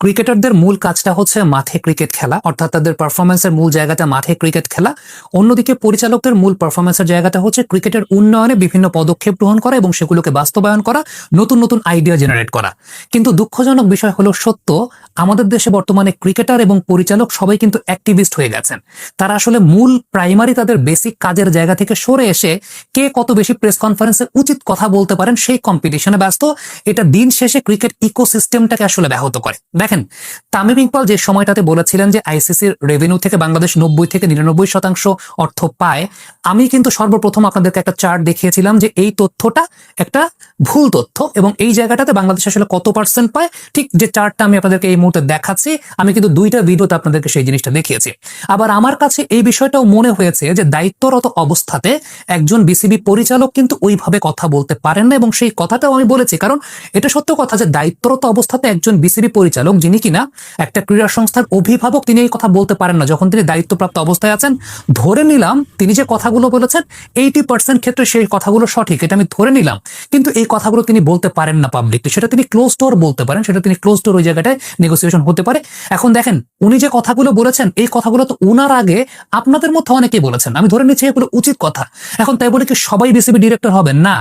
ক্রিকেটারদের মূল কাজটা হচ্ছে মাঠে ক্রিকেট খেলা, অর্থাৎ তাদের পারফরমেন্সের মূল জায়গাটা মাঠে ক্রিকেট খেলা। অন্যদিকে পরিচালকদের মূল পারফরমেন্সের জায়গাটা হচ্ছে ক্রিকেটের উন্নয়নে বিভিন্ন পদক্ষেপ গ্রহণ করা এবং সেগুলোকে বাস্তবায়ন করা, নতুন নতুন আইডিয়া জেনারেট করা। কিন্তু দুঃখজনক বিষয় হলো সত্য, আমাদের দেশে বর্তমানে ক্রিকেটার এবং পরিচালক সবাই কিন্তু অ্যাক্টিভিস্ট হয়ে গেছেন। তারা আসলে মূল প্রাইমারি তাদের বেসিক কাজের জায়গা থেকে সরে এসে কে কত বেশি প্রেস কনফারেন্সে উচিত কথা বলতে পারেন সেই কম্পিটিশনে ব্যস্ত। এটা দিন শেষে ক্রিকেট ইকোসিস্টেমটাকে আসলে ব্যাহত করে। দেখেন, তামিম ইকবাল যে সময়টাতে বলেছিলেন যে আইসিসির রেভিনিউ থেকে বাংলাদেশ নব্বই থেকে নিরানব্বই শতাংশ অর্থ পায়, আমি কিন্তু সর্বপ্রথম আপনাদেরকে একটা চার্ট দেখিয়েছিলাম যে এই তথ্যটা একটা ভুল তথ্য এবং এই জায়গাটাতে বাংলাদেশ আসলে কত পার্সেন্ট পায়, ঠিক যে চার্টটা আমি আপনাদেরকে এই মুহূর্তে দেখাচ্ছি, আমি কিন্তু দুইটা ভিডিওতে আপনাদেরকে সেই জিনিসটা দেখিয়েছি। আবার আমার কাছে এই বিষয়টাও মনে হয়েছে যে দায়িত্বরত অবস্থাতে একজন বিসিবি পরিচালক কিন্তু ওইভাবে কথা বলতে পারেন না এবং সেই কথাটাও আমি বলেছি, কারণ এটা সত্য কথা যে দায়িত্বরত অবস্থাতে একজন বিসিবি পরিচালক যিনি কিনা একটা ক্রীড়া সংস্থার অভিভাবক, তিনি এই কথা বলতে পারেন না। যখন তিনি দায়িত্বপ্রাপ্ত অবস্থায় আছেন, ধরে নিলাম তিনি যে কথাগুলো বলেছেন এইটি পার্সেন্ট ক্ষেত্রে সেই কথাগুলো সঠিক, এটা আমি ধরে নিলাম। কিন্তু এই কথাগুলো তিনি বলতে পারেন না পাবলিকলি সেটা তিনি ক্লোজ ডোর বলতে পারেন, সেটা তিনি ক্লোজ ডোর ওই জায়গাটায় নেগোসিয়েশন হতে পারে। এখন দেখেন, উনি যে কথাগুলো বলেছেন, এই কথাগুলো তো উনার আগে আপনাদের মধ্যে অনেকেই বলেছেন। আমি ধরে নিচ্ছি এগুলো উচিত কথা। এখন তাই বলে কি সবাই বিসিবি ডিরেক্টর হবেন? না।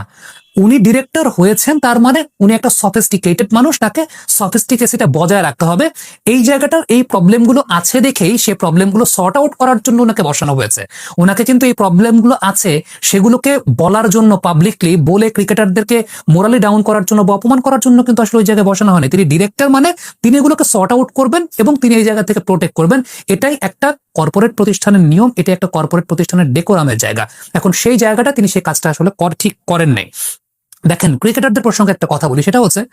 উনি ডিরেক্টর হয়েছেন, তার মানে উনি একটা সফিস্টিকেটেড মানুষ, তাকে সফিস্টিকেসিটা বজায় রাখতে হবে। এই জায়গাটার এই প্রবলেমগুলো আছে দেখেই সে প্রবলেমগুলো সর্ট আউট করার জন্য ওনাকে বসানো হয়েছে। ওনাকে কিন্তু এই প্রবলেমগুলো আছে, সেগুলোকে বলার জন্য পাবলিকলি বলে ক্রিকেটারদেরকে মোরালি ডাউন করার জন্য বা অপমান করার জন্য কিন্তু আসলে ওই জায়গায় বসানো হয়নি। তিনি ডিরেক্টর মানে তিনি এগুলোকে সর্ট আউট করবেন এবং তিনি এই জায়গা থেকে প্রোটেক্ট করবেন। এটাই একটা কর্পোরেট প্রতিষ্ঠানের নিয়ম এটা একটা কর্পোরেট প্রতিষ্ঠানের ডেকোরামের জায়গা। এখন সেই জায়গাটা তিনি সেই কাজটা আসলে কর ঠিক করেন নাই। দেখেন, ক্রিকেটারদের প্রসঙ্গে একটা কথা বলি, সেটা হচ্ছে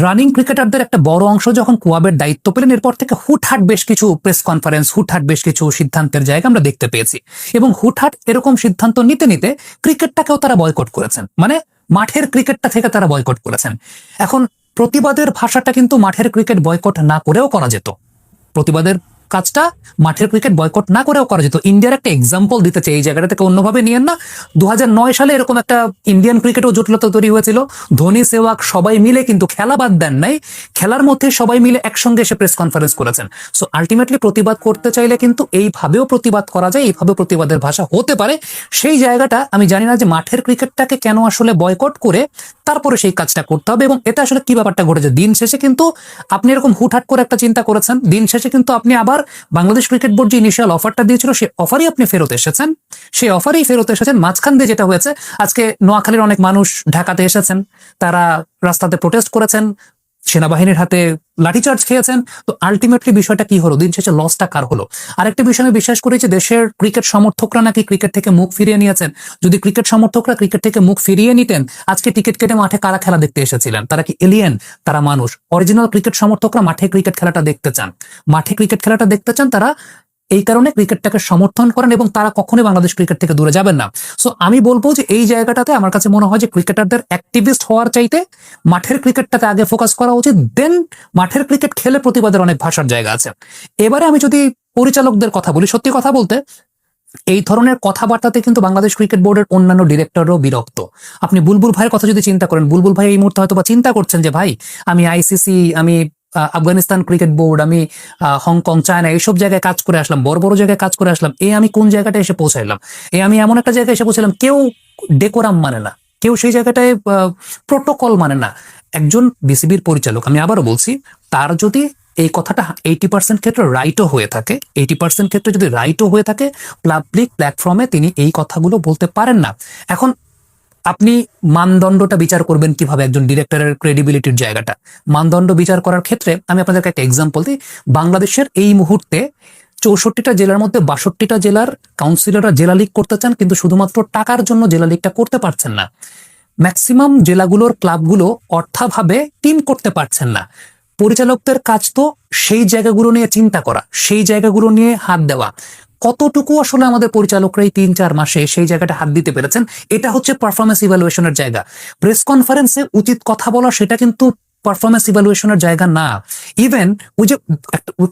রানিং ক্রিকেটারদের একটা বড় অংশ যখন কুয়াবের দায়িত্ব পেলেন, এরপর থেকে হুটহাট বেশ কিছু প্রেস কনফারেন্স হুটহাট বেশ কিছু সিদ্ধান্তের জায়গা আমরা দেখতে পেয়েছি। এবং হুটহাট এরকম সিদ্ধান্ত নিতে নিতে ক্রিকেটটাকেও তারা বয়কট করেছেন। মানে মাঠের ক্রিকেটটা থেকে তারা বয়কট করেছেন। এখন প্রতিবাদের ভাষাটা কিন্তু মাঠের ক্রিকেট বয়কট না করেও করা যেত। প্রতিবাদের কাজটা মাঠের ক্রিকেট বয়কট না করেও করা যেত। ইন্ডিয়ার একটা এক্সাম্পল দিতে চাই, এই জায়গাটা থেকে অন্যভাবে নিয়েন না। দু সালে এরকম একটা ইন্ডিয়ান ক্রিকেটও জটিলতা তৈরি হয়েছিল। ধোনি সেওয়াক সবাই মিলে কিন্তু খেলা বাদ দেন নাই। খেলার মধ্যে সবাই মিলে একসঙ্গে এসে প্রেস কনফারেন্স করেছেন। সো আলটিমেটলি প্রতিবাদ করতে চাইলে কিন্তু এইভাবেও প্রতিবাদ করা যায়, এইভাবে প্রতিবাদের ভাষা হতে পারে। সেই জায়গাটা আমি জানি না যে মাঠের ক্রিকেটটাকে কেন আসলে বয়কট করে তারপরে সেই কাজটা করতে হবে এবং এটা আসলে কি ব্যাপারটা ঘটেছে? দিন শেষে কিন্তু আপনি এরকম হুটহাট করে একটা চিন্তা করেছেন। দিন শেষে কিন্তু আপনি আবার বাংলাদেশ ক্রিকেট বোর্ড যে ইনিশিয়াল অফারটা দিয়েছিল সেই অফারই আপনি ফেরত এসেছেন। সেই অফারই ফেরত এসেছেন। মাঝখান দিয়ে যেটা হয়েছে, আজকে নোয়াখালীর অনেক মানুষ ঢাকাতে এসেছেন। তারা রাস্তাতে প্রোটেস্ট করেছেন। সেনাবাহিনীর হাতে লাঠিচার্জ খেয়েছেন। তো আলটিমেটলি বিষয়টা কি হলো? দিন শেষে লসটা কার হলো? আরেকটা বিষয় আমি বিশ্বাস করি যে দেশের ক্রিকেট সমর্থকরা নাকি ক্রিকেট থেকে মুখ ফিরিয়ে নিয়েছেন। যদি ক্রিকেট সমর্থকরা ক্রিকেট থেকে মুখ ফিরিয়ে নিতেন, আজকে টিকিট কেটে মাঠে কারা খেলা দেখতে এসেছিলেন? তারা কি এলিয়েন তারা মানুষ? অরিজিনাল ক্রিকেট সমর্থকরা মাঠে ক্রিকেট খেলাটা দেখতে চান। মাঠে ক্রিকেট খেলাটা দেখতে চান, তারা এই কারণে ক্রিকেটটাকে সমর্থন করেন এবং তারা কখনোই বাংলাদেশ ক্রিকেট থেকে দূরে যাবেন না। সো আমি বলব যে এই জায়গাটাতে আমার কাছে মনে হয় যে ক্রিকেটারদের অ্যাক্টিভিস্ট হওয়ার চাইতে মাঠের ক্রিকেটটাতে আগে ফোকাস করা উচিত দেন মাঠের ক্রিকেট খেলে প্রতিবাদের অনেক ভাষার জায়গা আছে। এবারে আমি যদি পরিচালকদের কথা বলি, সত্যি কথা বলতে, এই ধরনের কথাবার্তাতে কিন্তু বাংলাদেশ ক্রিকেট বোর্ডের অন্যান্য ডিরেক্টরও বিরক্ত। আপনি বুলবুল ভাইয়ের কথা যদি চিন্তা করেন, বুলবুল ভাই এই মুহূর্তে হয়তো বা চিন্তা করছেন যে, ভাই, আমি আইসিসি, আমি আফগানিস্তান ক্রিকেট বোর্ড, আমি হংকং, চায়না, এইসব জায়গায় কাজ করে আসলাম, বড় বড় জায়গায় কাজ করে আসলাম। এ আমি কোন জায়গাটা এসে পৌঁছাইলাম? এ আমি এমন একটা জায়গায় এসে পৌঁছালাম কেউ ডেকোরাম মানে না। কেউ সেই জায়গাটায় প্রোটোকল মানে না। একজন বিসিবির পরিচালক, আমি আবারও বলছি, তার যদি এই কথাটা এইটি পার্সেন্ট ক্ষেত্রে রাইটও হয়ে থাকে এইটি পার্সেন্ট ক্ষেত্রে যদি রাইটও হয়ে থাকে পাবলিক প্ল্যাটফর্মে তিনি এই কথাগুলো বলতে পারেন না। এখন আপনি মানদণ্ডটা বিচার করবেন কীভাবে একজন ডিরেক্টরের ক্রেডিবিলিটির জায়গাটা। মানদণ্ড বিচার করার ক্ষেত্রে আমি আপনাদেরকে একটা এক্সাম্পল দিই। বাংলাদেশের এই মুহূর্তে চৌষট্টিটা জেলার মধ্যে বাষট্টিটা জেলার কাউন্সিলররা জেলা লিগ করতে চান, কিন্তু শুধুমাত্র টাকার জন্য জেলা লিগটা করতে পারছেন না। ম্যাক্সিমাম জেলাগুলোর ক্লাবগুলো অর্থাভাবে টিম করতে পারছেন না। পরিচালকদের কাজ তো সেই জায়গাগুলো নিয়ে চিন্তা করা, সেই জায়গাগুলো নিয়ে হাত দেওয়া। কতটুকু আসলে আমাদের পরিচালকরা এই তিন, চার মাসে সেই জায়গাটা হাত দিতে পেরেছেন, এটা হচ্ছে পারফরমেন্স ইভ্যালুয়েশনের জায়গা। প্রেস কনফারেন্সে উচিত কথা বলা, সেটা কিন্তু পারফরমেন্স ইভ্যালুয়েশনের জায়গা না। ইভেন ওই যে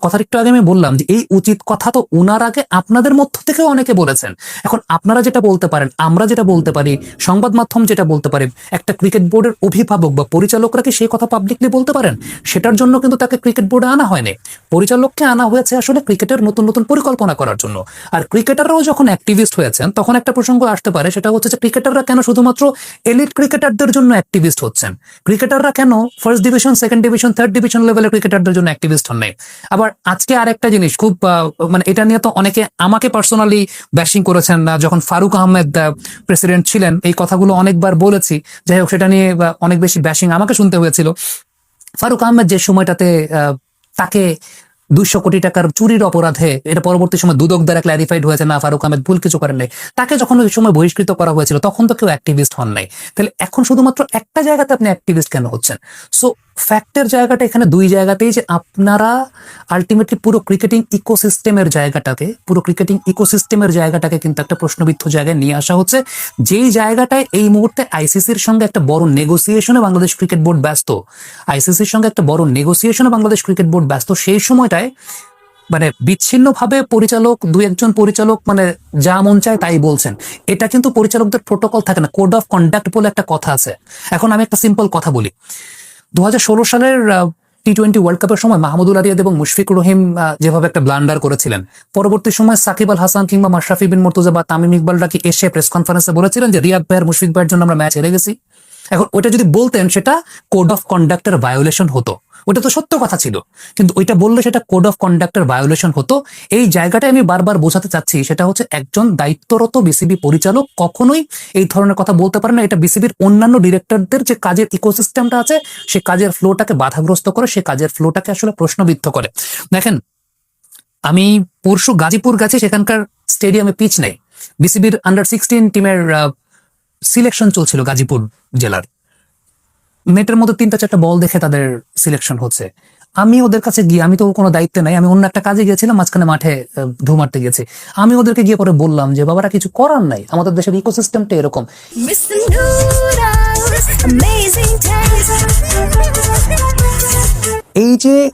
কথাটা একটু আগে আমি বললাম যে, এই উচিত কথা তো ওনার আগে আপনাদের মধ্য থেকেও অনেকে বলেছেন। এখন আপনারা যেটা বলতে পারেন, আমরা যেটা বলতে পারি, সংবাদ মাধ্যম যেটা বলতে পারে, একটা ক্রিকেট বোর্ডের অভিভাবক বা পরিচালকরা কি সেই কথা পাবলিকলি বলতে পারেন? সেটার জন্য কিন্তু তাকে ক্রিকেট বোর্ডে আনা হয়নি। পরিচালককে আনা হয়েছে আসলে ক্রিকেটের নতুন নতুন পরিকল্পনা করার জন্য। আর ক্রিকেটাররাও যখন অ্যাক্টিভিস্ট হয়েছেন, তখন একটা প্রসঙ্গ আসতে পারে, সেটা হচ্ছে যে ক্রিকেটাররা কেন শুধুমাত্র এলিট ক্রিকেটারদের জন্য অ্যাক্টিভিস্ট হচ্ছেন? ক্রিকেটাররা কেন first division second division third division লেভেলের ক্রিকেটারদের জন্য অ্যাক্টিভিস্ট হন নাই। আবার আজকে আর একটা জিনিস, খুব মানে এটা নিয়ে তো অনেকে আমাকে পার্সোনালি ব্যাশিং করেছেন না, যখন ফারুক আহমেদ প্রেসিডেন্ট ছিলেন, এই কথাগুলো অনেকবার বলেছি। যাই হোক, সেটা নিয়ে অনেক বেশি ব্যাশিং আমাকে শুনতে হয়েছিল। ফারুক আহমেদ যে সময়টাতে তাকে দুইশো কোটি টাকার চুরির অপরাধে এটা পরবর্তী সময় দুদক দ্বারা ক্ল্যারিফাইড হয়েছে না, ফারুক আহমেদ ভুল কিছু করেন নাই তাকে যখন ওই সময় বহিষ্কৃত করা হয়েছিল, তখন তো কেউ অ্যাক্টিভিস্ট হন নাই তাহলে এখন শুধুমাত্র একটা জায়গাতে আপনি অ্যাক্টিভিস্ট কেন হচ্ছেন? সো ফ্যাক্টের জায়গাটা এখানে দুই জায়গাতেই যে আপনারা আলটিমেটলি পুরো ক্রিকেটিং ইকোসিস্টেমের জায়গাটাকে, পুরো ক্রিকেটিং ইকোসিস্টেমের জায়গাটাকে কিন্তু একটা প্রশ্নবিদ্ধ জায়গায় নিয়ে আসা হচ্ছে। যেই জায়গাটায় এই মুহূর্তে আইসিসির সঙ্গে একটা বড় নেগোসিয়েশনে বাংলাদেশ ক্রিকেট বোর্ড ব্যস্ত আইসিসির সঙ্গে একটা বড় নেগোসিয়েশনে বাংলাদেশ ক্রিকেট বোর্ড ব্যস্ত, সেই সময়টায় মানে বিচ্ছিন্নভাবে পরিচালক দু একজন পরিচালক মানে যা মন চায় তাই বলছেন। এটা কিন্তু পরিচালকদের প্রোটোকল থাকে না কোড অফ কন্ডাক্ট বলে একটা কথা আছে। এখন আমি একটা সিম্পল কথা বলি। দুহাজার ষোলো সালের টি টোয়েন্টি ওয়ার্ল্ড কাপের সময় মাহমুদুল আরিয়াদ এবং মুশফিকুর রহিম যেভাবে একটা ব্লান্ডার করেছিলেন। পরবর্তী সময় সাকিব আল হাসান কিংবা মাশরাফি বিন মুর্তজা বা তামিম ইকবালরা কি এসে প্রেস কনফারেন্সে বলেছিলেন যে রিয়াদ ভাইয়ের, মুশফিক ভাইয়ের জন্য আমরা ম্যাচ হেরে গেছি। এখন ওটা যদি বলতেন, সেটা কোড অফ কন্ডাক্টের ভায়োলেশন হতো। ওটা তো সত্য কথা ছিল। কিন্তু ওইটা বললে সেটা কোড অফ কন্ডাক্টের ভায়োলেশন হতো। এই জায়গাটায় আমি বারবার বোঝাতে চাচ্ছি, সেটা হচ্ছে একজন দায়িত্বরত বিসিবি পরিচালক কখনোই এই ধরনের কথা বলতে পারে না। এটা বিসিবির অন্যান্য ডিরেক্টরদের যে কাজের ইকোসিস্টেমটা আছে, সে কাজের ফ্লোটাকে বাধাগ্রস্ত করে, সে কাজের ফ্লোটাকে আসলে প্রশ্নবিদ্ধ করে। দেখেন, আমি পরশু গাজীপুর গেছি, সেখানকার স্টেডিয়ামে পিচ নেই। বিসিবির আন্ডার সিক্সটিন টিমের সিলেকশন চলছিল গাজীপুর জেলার। নেটের মধ্যে তিনটা চারটা বল দেখে তাদের সিলেকশন হচ্ছে। আমি ওদের কাছে গিয়ে আমি তো কোনো দায়িত্ব নাই আমি অন্য একটা কাজে গিয়েছিলাম মাঝখানে মাঠে ঢু মারতে গেছি আমি ওদেরকে গিয়ে পরে বললাম যে বাবারা কিছু করার নাই। আমাদের দেশের ইকোসিস্টেমটা এরকম. এই যে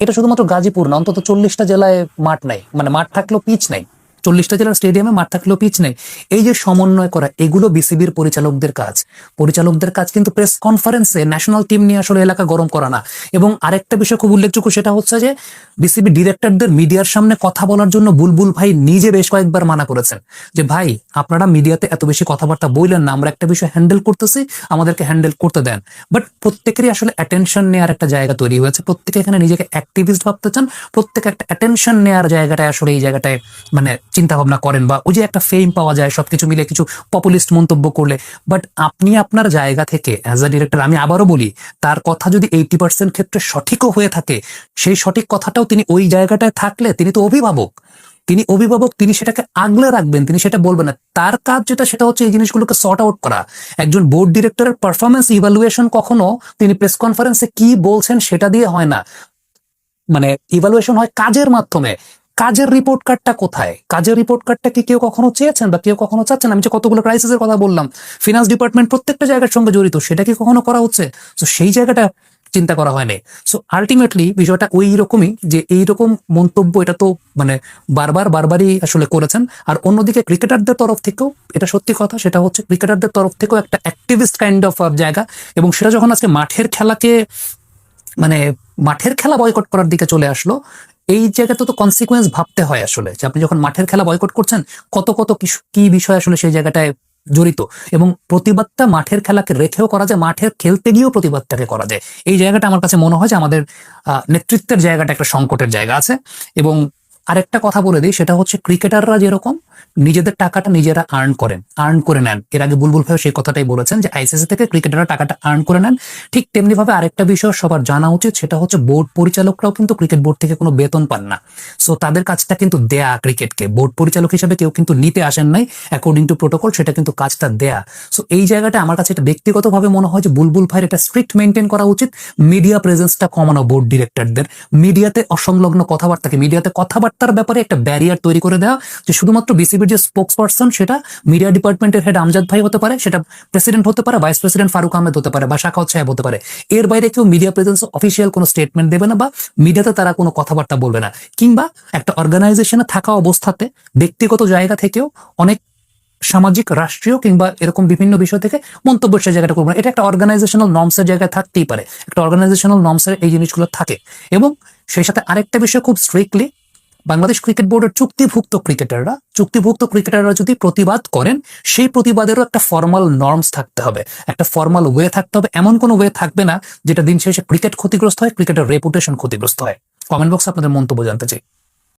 এটা শুধুমাত্র গাজীপুর না অন্তত চল্লিশটা জেলায় মাঠ নাই। মানে মাঠ থাকলেও পিচ নাই। চল্লিশটা জেলার স্টেডিয়ামে মাঠ থাকলেও পিচ নেই। এই যে সমন্বয় করা, এগুলো বিসিবির পরিচালকদের কাজ। পরিচালকদের কাজ কিন্তু প্রেস কনফারেন্সে ন্যাশনাল টিম নিয়ে আসলে এলাকা গরম করা না। এবং আরেকটা বিষয় খুব উল্লেখযোগ্য, সেটা হচ্ছে যে বিসিবি ডিরেক্টরদের মিডিয়ার সামনে কথা বলার জন্য বুলবুল ভাই নিজে বেশ কয়েকবার মানা করেছেন। যে, ভাই, আপনারা মিডিয়াতে এত বেশি কথাবার্তা বললেন না, আমরা একটা বিষয় হ্যান্ডেল করতেছি, আমাদেরকে হ্যান্ডেল করতে দেন। বাট প্রত্যেকেরই আসলে অ্যাটেনশন নেওয়ার একটা জায়গা তৈরি হয়েছে। প্রত্যেকে এখানে নিজেকে অ্যাক্টিভিস্ট ভাবতে চান, প্রত্যেকে একটা অ্যাটেনশন নেওয়ার জায়গাটায় আসলে এই জায়গাটায় মানে চিন্তা ভাবনা করেন বা ওই যে একটা ফেম পাওয়া যায়, সবকিছু মিলে কিছু পপুলিস্ট মন্তব্য করলে। বাট আপনি আপনার জায়গা থেকে অ্যাজ আ ডিরেক্টর আমি আবারও বলি, তার কথা যদি এইটি পার্সেন্ট ক্ষেত্রে সঠিকও হয়ে থাকে, সেই সঠিক কথাটাও তিনি ওই জায়গাটায় থাকলে তিনি তো অভিভাবক। তিনি অভিভাবক, তিনি সেটাকে আগলে রাখবেন, তিনি সেটা বলবেন না। তার কাজ যেটা, সেটা হচ্ছে এই জিনিসগুলোকে সর্ট আউট করা। একজন বোর্ড ডিরেক্টরের পারফরমেন্স ইভালুয়েশন কখনো তিনি প্রেস কনফারেন্সে কি বলছেন সেটা দিয়ে হয় না। মানে ইভালুয়েশন হয় কাজের মাধ্যমে। কাজের রিপোর্ট কার্ডটা কোথায়? কাজের রিপোর্ট কার্ডটা কি কেউ কখনো চেয়েছেন বা কেউ কখনো চাচ্ছেন? আমি যে কতগুলো ক্রাইসিসের কথা বললাম ফিনান্স ডিপার্টমেন্ট প্রত্যেকটা জায়গার সঙ্গে জড়িত, সেটা কি কখনো করা হচ্ছে? তো সেই জায়গাটা চিন্তা করা হয়নি। সো আলটিমেটলি বিষয়টা ওই রকমই যে এইরকম মন্তব্য এটা তো মানে বারবার, বারবারই আসলে করেছেন। আর অন্যদিকে ক্রিকেটারদের তরফ থেকেও এটা সত্যি কথা, সেটা হচ্ছে ক্রিকেটারদের তরফ থেকেও একটা অ্যাক্টিভিস্ট কাইন্ড অফ জায়গা। এবং সেটা যখন আজকে মাঠের খেলাকে মানে মাঠের খেলা বয়কট করার দিকে চলে আসলো এই জায়গাতে তো কনসিকুয়েন্স ভাবতে হয় আসলে, যে আপনি যখন মাঠের খেলা বয়কট করছেন, কত কত কি বিষয় আসলে সেই জায়গাটায় জড়িত? এবং প্রতিবাদটা মাঠের খেলাকে রেখেও করা যায়, মাঠের খেলতে গিয়েও প্রতিবাদটাকে করা যায়। এই জায়গাটা আমার কাছে মনে হয় যে আমাদের নেতৃত্বের জায়গাটা একটা সংকটের জায়গা আছে। এবং আরেকটা কথা বলে দিই, সেটা হচ্ছে ক্রিকেটাররা যেরকম নিজেদের টাকাটা নিজেরা আর্ন করেন আর্ন করে নেন। এর আগে বুলবুল ভাই সেই কথাটাই বলেছেন যে আইসিসি থেকে ক্রিকেটাররা টাকাটা আর্ন করে নেন। ঠিক তেমনি ভাবে আরেকটা বিষয় সবার জানা উচিত, সেটা হচ্ছে বোর্ড পরিচালকরাও কিন্তু ক্রিকেট বোর্ড থেকে কোনো বেতন পান না। সো তাদের কাজটা কিন্তু দেয়া ক্রিকেটকে বোর্ড পরিচালক হিসেবে কেউ কিন্তু নিতে আসেন নাই অ্যাকর্ডিং টু প্রোটোকল সেটা কিন্তু কাজটা দেয়া। সো এই জায়গাটা আমার কাছে এটা ব্যক্তিগতভাবে মনে হয় যে বুলবুল ভাইয়ের এটা স্ট্রিক্ট মেনটেন করা উচিত। মিডিয়া প্রেজেন্সটা কমানো বোর্ড ডিরেক্টরদের মিডিয়াতে অসংলগ্ন কথাবার্তাকে মিডিয়াতে কথাবার্তার ব্যাপারে একটা ব্যারিয়ার তৈরি করে দেওয়া, যে শুধুমাত্র বিসিবি বিসিবির যে স্পোক্স পার্সন সেটা মিডিয়া ডিপার্টমেন্টের হেড আমজাদ ভাই হতে পারে, সেটা প্রেসিডেন্ট হতে পারে ভাইস প্রেসিডেন্ট ফারুক আহমেদ হতে পারে বা শাখাউত সাহেব হতে পারে। এর বাইরে কেউ মিডিয়া প্রেজেন্স অফিসিয়াল কোনো স্টেটমেন্ট দেবে না বা মিডিয়াতে তারা কোনো কথাবার্তা বলবে না। কিংবা একটা অর্গানাইজেশনে থাকা অবস্থাতে ব্যক্তিগত জায়গা থেকেও অনেক সামাজিক, রাষ্ট্রীয় কিংবা এরকম বিভিন্ন বিষয় থেকে মন্তব্য সে জায়গাটা করব না। এটা একটা অর্গানাইজেশনাল নর্মসের জায়গায় থাকতেই পারে। একটা অর্গানাইজেশনাল নর্মসের এই জিনিসগুলো থাকে। এবং সেই সাথে আরেকটা বিষয় খুব স্ট্রিক্টলি বাংলাদেশ ক্রিকেট বোর্ডের চুক্তিভুক্ত ক্রিকেটাররা চুক্তিভুক্ত ক্রিকেটাররা যদি প্রতিবাদ করেন, সেই প্রতিবাদেরও একটা ফর্মাল নর্মস থাকতে হবে। একটা ফর্মাল ওয়ে থাকতে হবে। এমন কোনো ওয়ে থাকবে না যেটা দিন শেষে ক্রিকেট ক্ষতিগ্রস্ত হয় ক্রিকেটের রেপুটেশন ক্ষতিগ্রস্ত হয়। কমেন্ট বক্সে আপনাদের মন্তব্য জানতে চাই।